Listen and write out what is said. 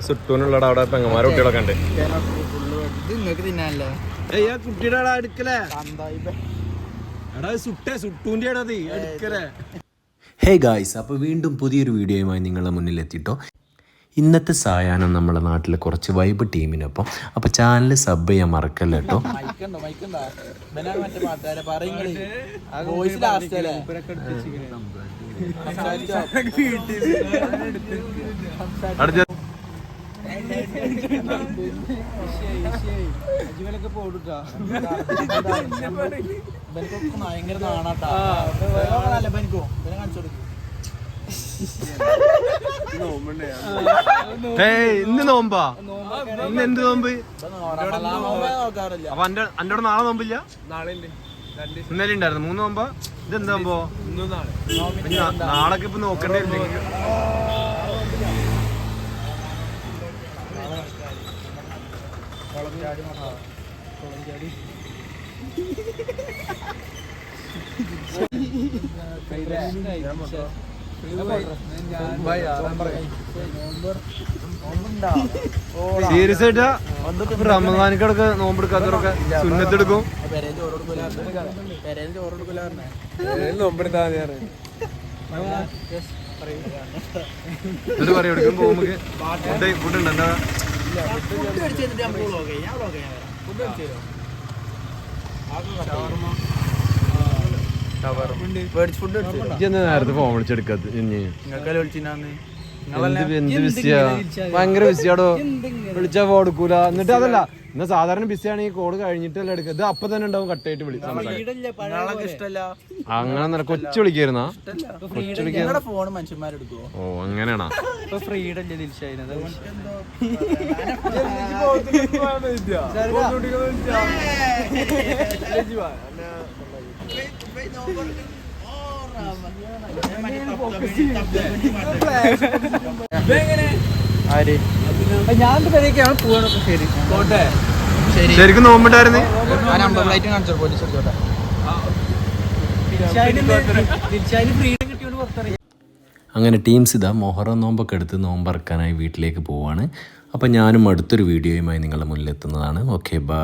സുട്ടൂനുള്ളട അവിടെ പെങ്ങന്മാരെ കുട്ടികളൊക്കെ ഉണ്ട് ഇത് നിങ്ങക്ക് തിന്നാനല്ലേ കുട്ടിയുടെ അടുക്കലേ എടാ സുട്ടേ സുട്ടൂന്റെ അത് അടുക്കലേ ഹേ ഗായ്സ് അപ്പോൾ വീണ്ടും പുതിയൊരു വീഡിയോയുമായി നിങ്ങളുടെ മുന്നിൽ എത്തിട്ടോ ഇന്നത്തെ സായാഹ്നം നമ്മുടെ നാട്ടിലെ കുറച്ച് വൈബ് ടീമിനൊപ്പം അപ്പോൾ ചാനൽ സബ് ചെയ്യാൻ മറക്കല്ല കേട്ടോ? മൈക്കുണ്ടോ ഭയങ്കര നാണാട്ടാ ബനിക്കോ ഇവനെ കാണിച്ചു കൊടുക്കും ഏയ് ഇന്ന് നോമ്പാ? ഇന്ന് എന്ത് നോമ്പ്? അപ്പൊ അന്റെ അന്റെ അവിടെ നാളെ നോമ്പില്ല? ഇന്നലെ ഉണ്ടായിരുന്നു. മൂന്ന് നോമ്പാ? ഇത് എന്ത് നോമ്പോ നാളെ. ഇപ്പൊ നോക്കണ്ടേ സീരിയസ് ആയിട്ട് റമദാനിക്കടക്ക് നോമ്പെടുക്കാത്തവരൊക്കെ സുന്നത്തെടുക്കും. നോമ്പെടുത്താ എന്നിട്ട് പറയും ഫുഡ് ഫുഡ് ഉണ്ട്? എന്താ? ഫുഡ് കഴിച്ച് കഴിഞ്ഞിട്ട് നമ്മൾ വ്ളോഗ് ചെയ്യാം ഞാൻ വ്ളോഗ് ചെയ്യാം ഫുഡ് കഴിച്ചു തരുമോ ഫുഡ് നേരത്തെ ഫോൺ വിളിച്ചെടുക്കാത്ത ഇനി നിങ്ങൾക്കല്ലേ ഭയങ്കര ബിസിയാടോ? വിളിച്ചാ ഫോൺ എടുക്കൂല. എന്നിട്ട് അതല്ല എന്നാ സാധാരണ ബിസിയാണ് ഈ കോഡ് കഴിഞ്ഞിട്ടല്ല എടുക്കുക ഇത് അപ്പൊ തന്നെ ഉണ്ടാവും കട്ടായിട്ട് വിളി അങ്ങനെ കൊച്ചു വിളിക്കായിരുന്നാ? ഓ അങ്ങനെയാണോ? ഫ്രീഡം ഞാൻ ശരി ശരിക്കും അങ്ങനെ ടീംസ് ഇതാ മൊഹറ നോമ്പൊക്കെ എടുത്ത് നോമ്പറക്കാനായി വീട്ടിലേക്ക് പോവാണ്. അപ്പോൾ ഞാനും അടുത്തൊരു വീഡിയോയുമായി നിങ്ങളുടെ മുന്നിലെത്തുന്നതാണ്. Okay bye